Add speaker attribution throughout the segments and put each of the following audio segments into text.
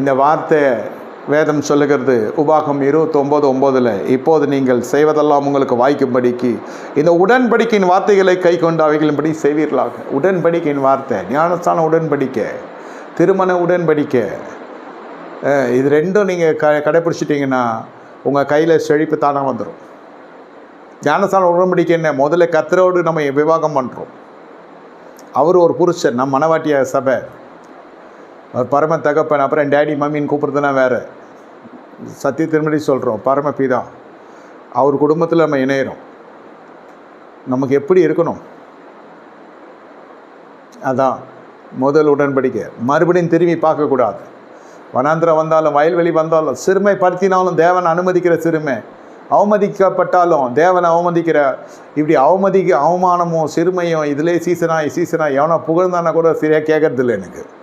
Speaker 1: இந்த வார்த்தை வேதம் சொல்லுகிறது. உபாகம் இருபத்தொம்போது ஒம்போதில் இப்போது நீங்கள் செய்வதெல்லாம் உங்களுக்கு வாய்க்கும்படிக்கு. இந்த உடன்படிக்கையின் வார்த்தைகளை கை கொண்டு அவைகளின்படி செய்வீர்களாக. உடன்படிக்கையின் வார்த்தை ஞானஸ்தான உடன்படிக்கை திருமண உடன்படிக்கை. இது ரெண்டும் நீங்கள் க கடைப்பிடிச்சிட்டிங்கன்னா உங்கள் கையில் செழிப்பு தானாக வந்துடும் ஞானஸ்தான உடன்படிக்கை என்ன? முதல்ல கத்தரோடு நம்ம விவாகம் பண்ணுறோம் அவர் ஒரு புருஷன் நம்ம மனவாட்டிய சபை. பரம தகப்பன் அப்புறம் டேடி மம்மின்னு கூப்பிட்றதுலாம் வேறு. சத்திய திருமணி சொல்கிறோம் பரமபிதா அவர் குடும்பத்தில் நம்ம இணையிறோம். நமக்கு எப்படி இருக்கணும்? அதான் முதல் உடன்படிக்கை. மறுபடியும் திரும்பி பார்க்கக்கூடாது. வனாந்திரம் வந்தாலும் வயல்வெளி வந்தாலும் சிறுமைப்படுத்தினாலும் தேவன் அனுமதிக்கிற சிறுமை. அவமதிக்கப்பட்டாலும் தேவனை அவமதிக்கிற இப்படி அவமதிக்க அவமானமும் சிறுமையும் இதிலே சீசனாய் சீசனாய் எவனா புகழ்ந்தானா கூட சரியாக கேட்கறதில்ல எனக்கு.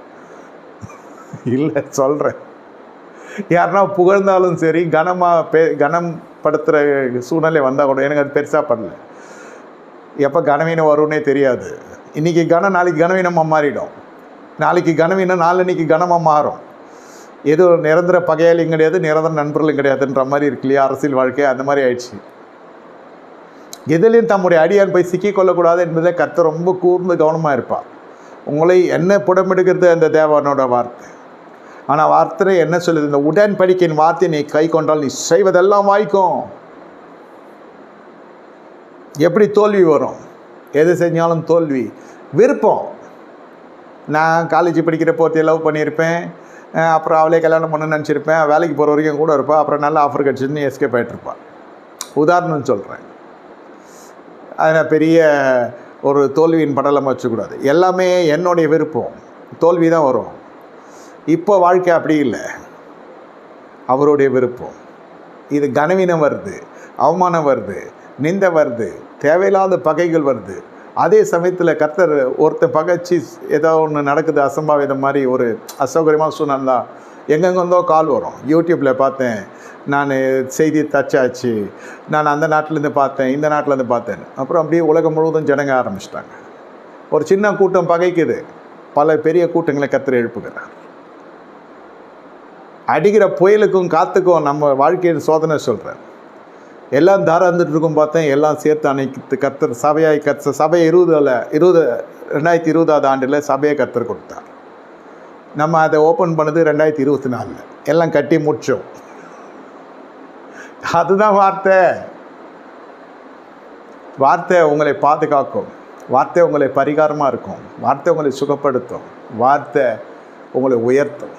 Speaker 1: இல்லை சொல்கிறேன் யாருன்னா புகழ்ந்தாலும் சரி கனமாக பே கனம் படுத்துகிற சூழ்நிலை வந்தால் கூட எனக்கு அது பெருசாக படல. எப்போ கனவீனம் வரும்னே தெரியாது. இன்றைக்கி கனம் நாளைக்கு கனவீனமாக மாறிடும். நாளைக்கு கனவீனம் நாளன்னைக்கு கனமாக மாறும். ஏதோ நிரந்தர பகையாளியும் கிடையாது நிரந்தர நண்பர்களும் கிடையாதுன்ற மாதிரி இருக்கு இல்லையா அரசியல் வாழ்க்கை? அந்த மாதிரி ஆயிடுச்சு. எதிலையும் தம்முடைய அடியான் போய் சிக்கிக்கொள்ளக்கூடாது என்பதை கத்த ரொம்ப கூர்ந்து கவனமாக இருப்பார். உங்களை என்ன புடமெடுக்கிறது அந்த தேவனோட வார்த்தை. ஆனால் வார்த்தை என்ன சொல்லுது? இந்த உடன்படிக்கையின் வார்த்தை நீ கை கொண்டால் நீ செய்வதெல்லாம் வாய்க்கும். எப்படி தோல்வி வரும்? எது செஞ்சாலும் தோல்வி. விருப்பம். நான் காலேஜ் படிக்கிற போர்த்தி லவ் பண்ணியிருப்பேன். அப்புறம் அவளே கல்யாணம் பண்ண நினச்சிருப்பேன். வேலைக்கு போகிற வரைக்கும் கூட இருப்பாள் அப்புறம் நல்ல ஆஃபர் கிடச்சிதுன்னு எஸ்கேப் ஆகிட்டுருப்பான் உதாரணம் சொல்கிறேன் அதில் பெரிய ஒரு தோல்வியின் படலம் வச்சுக்கூடாது. எல்லாமே என்னுடைய விருப்பம். தோல்வி தான் வரும். இப்போ வாழ்க்கை அப்படி இல்லை. அவருடைய விருப்பம். இது கனவீனம் வருது அவமானம் வருது நிந்த வருது தேவையில்லாத பகைகள் வருது. அதே சமயத்தில் கர்த்தர் ஒருத்தர் பகைச்சி ஏதோ ஒன்று நடக்குது அசம்பாவிதம் மாதிரி ஒரு அசௌகரியமாக சூழ்நிலை எங்கெங்கேருந்தோ கால் வரும். யூடியூப்பில் பார்த்தேன். நான் செய்தி தச்சாச்சு. நான் அந்த நாட்டிலேருந்து பார்த்தேன் இந்த நாட்டிலேருந்து பார்த்தேன். அப்புறம் அப்படியே உலகம் முழுவதும் ஜனங்க ஆரம்பிச்சிட்டாங்க. ஒரு சின்ன கூட்டம் பகைக்குது. பல பெரிய கூட்டங்களை கத்திர எழுப்புகிறார். அடிக்கிற புயலுக்கும் காற்றுக்கும் நம்ம வாழ்க்கையின் சோதனை சொல்கிறேன் எல்லாம் தாராந்துட்டு இருக்கும் பார்த்தேன். எல்லாம் சேர்த்து அணைத்து கர்த்தர் சபையாய் கர்த்த சபை இருபதில் இருபது ரெண்டாயிரத்தி இருபதாவது ஆண்டில் சபையை கர்த்தர் கொடுத்தார். நம்ம அதை ஓப்பன் பண்ணது ரெண்டாயிரத்தி இருபத்தி நாலில். எல்லாம் கட்டி முடிச்சோம். அதுதான் வார்த்தை. வார்த்தை உங்களை பாதுகாக்கும். வார்த்தை உங்களை பரிகாரமாக இருக்கும். வார்த்தை உங்களை சுகப்படுத்தும். வார்த்தை உங்களை உயர்த்தும்.